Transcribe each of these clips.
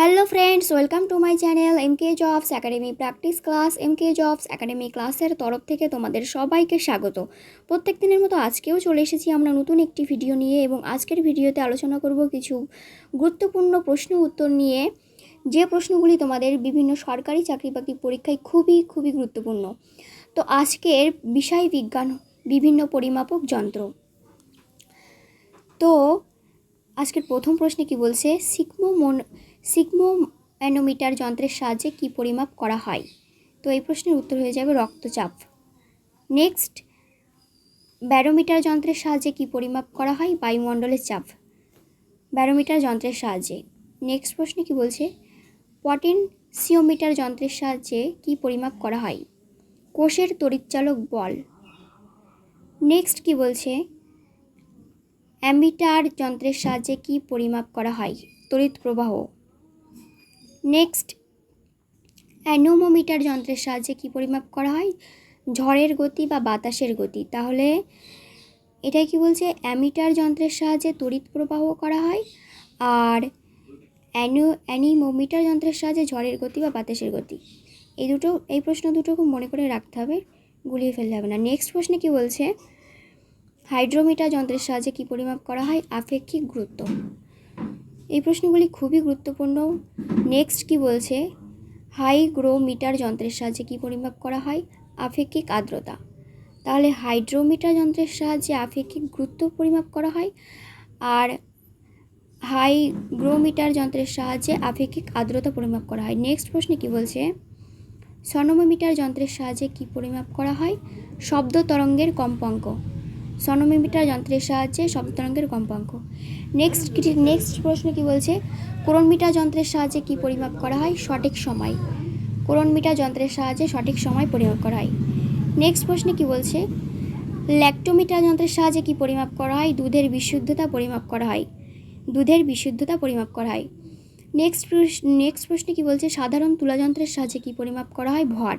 Hello friends welcome to my channel M K jobs academy practice class M K jobs academy ক্লাসের তরফ থেকে তোমাদের সবাইকে স্বাগত। প্রত্যেক দিনের মতো আজকেও চলে এসেছি আমরা নতুন একটি ভিডিও নিয়ে এবং আজকের ভিডিওতে আলোচনা করব কিছু গুরুত্বপূর্ণ প্রশ্ন উত্তর নিয়ে। যে প্রশ্নগুলি তোমাদের বিভিন্ন সরকারি চাকরি বাকরি পরীক্ষায় খুবই খুবই গুরুত্বপূর্ণ। তো আজকের বিষয় বিজ্ঞান, বিভিন্ন পরিমাপক যন্ত্র। তো আজকের প্রথম প্রশ্নে কি বলছে? সিকমো মন সিকমো ম্যানোমিটার যন্ত্রের সাহায্যে কি পরিমাপ করা হয়? তো এই প্রশ্নের উত্তর হয়ে যাবে রক্তচাপ। নেক্সট, ব্যারোমিটার যন্ত্রের সাহায্যে কি পরিমাপ করা হয়? বায়ুমণ্ডলের চাপ। ব্যারোমিটার যন্ত্রের সাহায্যে। নেক্সট প্রশ্নে কি বলছে? পটেনসিওমিটার যন্ত্রের সাহায্যে কি পরিমাপ করা হয়? কোষের তড়িৎচালক বল। নেক্সট কি বলছে? অ্যামিটার যন্ত্রের সাহায্যে কি পরিমাপ করা হয়? তড়িৎ প্রবাহ। নেক্সট অ্যানোমোমিটার যন্ত্রের সাহায্যে কি পরিমাপ করা হয়? ঝড়ের গতি বা বাতাসের গতি। তাহলে এটাই কি বলছে? অ্যামিটার যন্ত্রের সাহায্যে তড়িৎ প্রবাহ করা হয় আর অ্যানো, অ্যানিমোমিটার যন্ত্রের সাহায্যে ঝড়ের গতি বা বাতাসের গতি। এই দুটো, এই প্রশ্ন দুটো খুব মনে করে রাখতে হবে, গুলিয়ে ফেললে হবে না। নেক্সট প্রশ্নে কি বলছে? হাইড্রোমিটার যন্ত্রের সাহায্যে কী পরিমাপ করা হয়? আপেক্ষিক গুরুত্ব। এই প্রশ্নগুলি খুবই গুরুত্বপূর্ণ। নেক্সট কি বলছে? হাইগ্রোমিটার যন্ত্রের সাহায্যে কী পরিমাপ করা হয়? আপেক্ষিক আর্দ্রতা। তাহলে হাইড্রোমিটার যন্ত্রের সাহায্যে আপেক্ষিক গুরুত্ব পরিমাপ করা হয় আর হাইগ্রোমিটার যন্ত্রের সাহায্যে আপেক্ষিক আর্দ্রতা পরিমাপ করা হয়। নেক্সট প্রশ্নে কি বলছে? সনোমোমিটার যন্ত্রের সাহায্যে কী পরিমাপ করা হয়? শব্দ তরঙ্গের কম্পাঙ্ক। সনোমিটার যন্ত্রের সাহায্যে শব্দ তরঙ্গের কম্পাঙ্ক। নেক্সট নেক্সট প্রশ্ন কি বলছে? কোরণমিটার যন্ত্রের সাহায্যে কি পরিমাপ করা হয়? সঠিক সময়। কোরণমিটার যন্ত্রের সাহায্যে সঠিক সময় পরিমাপ করা হয়। নেক্সট প্রশ্নে কি বলছে? ল্যাক্টোমিটার যন্ত্রের সাহায্যে কি পরিমাপ করা হয়? দুধের বিশুদ্ধতা পরিমাপ করা হয়। দুধের বিশুদ্ধতা পরিমাপ করা হয়। নেক্সট নেক্সট প্রশ্নে কি বলছে? সাধারণ তুলাযন্ত্রের সাহায্যে কি পরিমাপ করা হয়? ভর।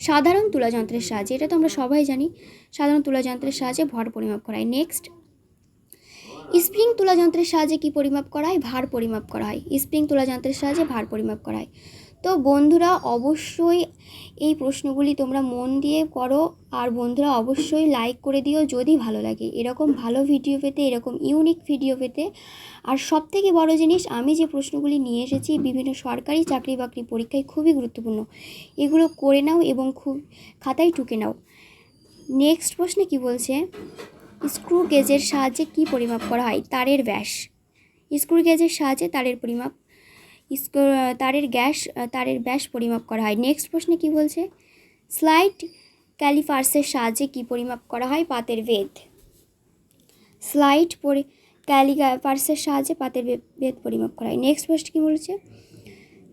সাধারণ তুলাযন্ত্রের সাহায্যে, এটা তো আমরা সবাই জানি, সাধারণ তুলাযন্ত্রের সাহায্যে ভর পরিমাপ করা হয়। নেক্সট স্প্রিং তুলাযন্ত্রের সাহায্যে কী পরিমাপ করা হয়? ভার পরিমাপ করা হয়। স্প্রিং তুলাযন্ত্রের সাহায্যে ভার পরিমাপ করা হয়। তো বন্ধুরা, অবশ্যই এই প্রশ্নগুলি তোমরা মন দিয়ে করো আর বন্ধুরা, অবশ্যই লাইক করে দিও যদি ভালো লাগে। এরকম ভালো ভিডিও পেতে, এরকম ইউনিক ভিডিও পেতে। আর সব থেকে বড় জিনিস, আমি যে প্রশ্নগুলি নিয়ে এসেছি, বিভিন্ন সরকারি চাকরি বাকরি পরীক্ষায় খুবই গুরুত্বপূর্ণ। এগুলো করে নাও এবং খুব খাতায় টুকে নাও। নেক্সট প্রশ্নে কি বলছে? স্ক্রু গেজের সাহায্যে কি পরিমাপ করা হয়? তারের ব্যাস। স্ক্রু গেজের সাহায্যে তারের পরিমাপ তারের গ্যাস তারের ব্যাস পরিমাপ করা হয়। নেক্সট প্রশ্নে কি বলছে? স্লাইড ক্যালিফার্সের সাহায্যে কি পরিমাপ করা হয়? পাতের ভেদ। স্লাইড পরি ক্যালিফার্সের সাহায্যে পাতের ভেদ পরিমাপ করা হয়। নেক্সট প্রশ্ন কী বলছে?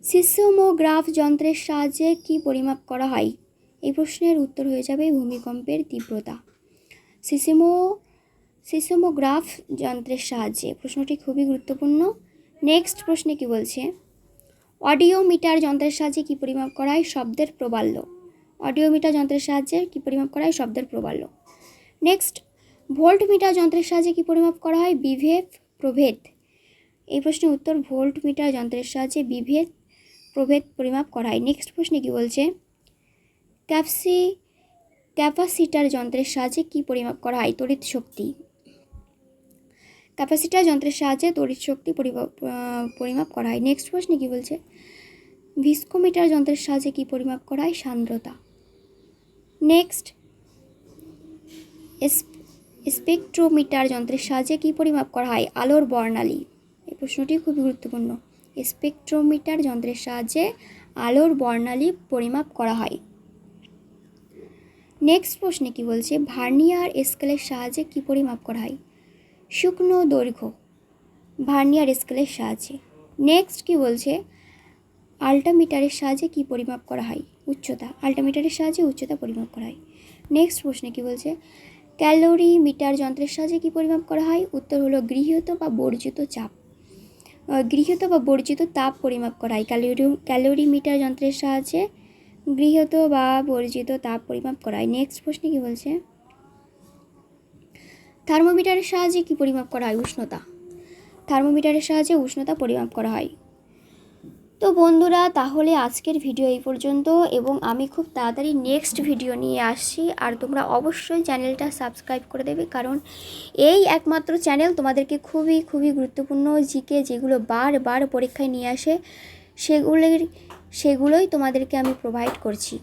সিসমোগ্রাফ যন্ত্রের সাহায্যে কি পরিমাপ করা হয়? এই প্রশ্নের উত্তর হয়ে যাবে ভূমিকম্পের তীব্রতা। সিসিমো সিসমোগ্রাফ যন্ত্রের সাহায্যে। প্রশ্নটি খুবই গুরুত্বপূর্ণ। নেক্সট প্রশ্নে কি বলছে? অডিওমিটার যন্ত্রের সাহায্যে কী পরিমাপ করা হয় শব্দের প্রবাল্য? অডিওমিটার যন্ত্রের সাহায্যে কী পরিমাপ করা হয় শব্দের প্রবাল্য? নেক্সট ভোল্ট মিটার যন্ত্রের সাহায্যে কী পরিমাপ করা হয়? বিভেদ, প্রভেদ। এই প্রশ্নের উত্তর ভোল্ট মিটার যন্ত্রের সাহায্যে বিভেদ, প্রভেদ পরিমাপ করা হয়। নেক্সট প্রশ্নে কী বলছে? ক্যাপসি, ক্যাপাসিটার যন্ত্রের সাহায্যে কী পরিমাপ করা হয়? তড়িৎ শক্তি। ক্যাপাসিটার যন্ত্রের সাহায্যে তড়িৎ শক্তি পরিমাপ করা হয়। নেক্সট প্রশ্নে কী বলছে? ভিস্কোমিটার যন্ত্রের সাহায্যে কী পরিমাপ করা হয়? সান্দ্রতা। নেক্সট স্পেকট্রোমিটার যন্ত্রের সাহায্যে কী পরিমাপ করা হয়? আলোর বর্ণালী। এই প্রশ্নটি খুব গুরুত্বপূর্ণ। স্পেকট্রোমিটার যন্ত্রের সাহায্যে আলোর বর্ণালী পরিমাপ করা হয়। নেক্সট প্রশ্নে কি বলছে? ভার্নিয়ার স্কেলের সাহায্যে কী পরিমাপ করা হয়? শুকনো দৈর্ঘ্য। ভার্নিয়ার স্কেলের সাহায্যে। নেক্সট কি বলছে? আল্টামিটারের সাহায্যে কী পরিমাপ করা হয়? উচ্চতা। আল্টামিটারের সাহায্যে উচ্চতা পরিমাপ করা হয়। নেক্সট প্রশ্নে কি বলছে? ক্যালোরি মিটার যন্ত্রের সাহায্যে কী পরিমাপ করা হয়? উত্তর হলো গৃহীত বা বর্জিত চাপ। গৃহীত বা বর্জিত তাপ পরিমাপ করা হয়। ক্যালোরি ক্যালোরি মিটার যন্ত্রের সাহায্যে গৃহীত বা বর্জিত তাপ পরিমাপ করা হয়। নেক্সট প্রশ্নে কী বলছে? থার্মোমিটারের সাহায্যে কী পরিমাপ করা হয়? উষ্ণতা। থার্মোমিটারের সাহায্যে উষ্ণতা পরিমাপ করা হয়। তো বন্ধুরা, তাহলে আজকের ভিডিও এই পর্যন্ত এবং আমি খুব তাড়াতাড়ি নেক্সট ভিডিও নিয়ে আসছি। আর তোমরা অবশ্যই চ্যানেলটা সাবস্ক্রাইব করে দেবে কারণ এই একমাত্র চ্যানেল তোমাদেরকে খুবই খুবই গুরুত্বপূর্ণ জিকে যেগুলো বারবার পরীক্ষায় নিয়ে আসে, সেগুলির, সেগুলোই তোমাদেরকে আমি প্রোভাইড করছি।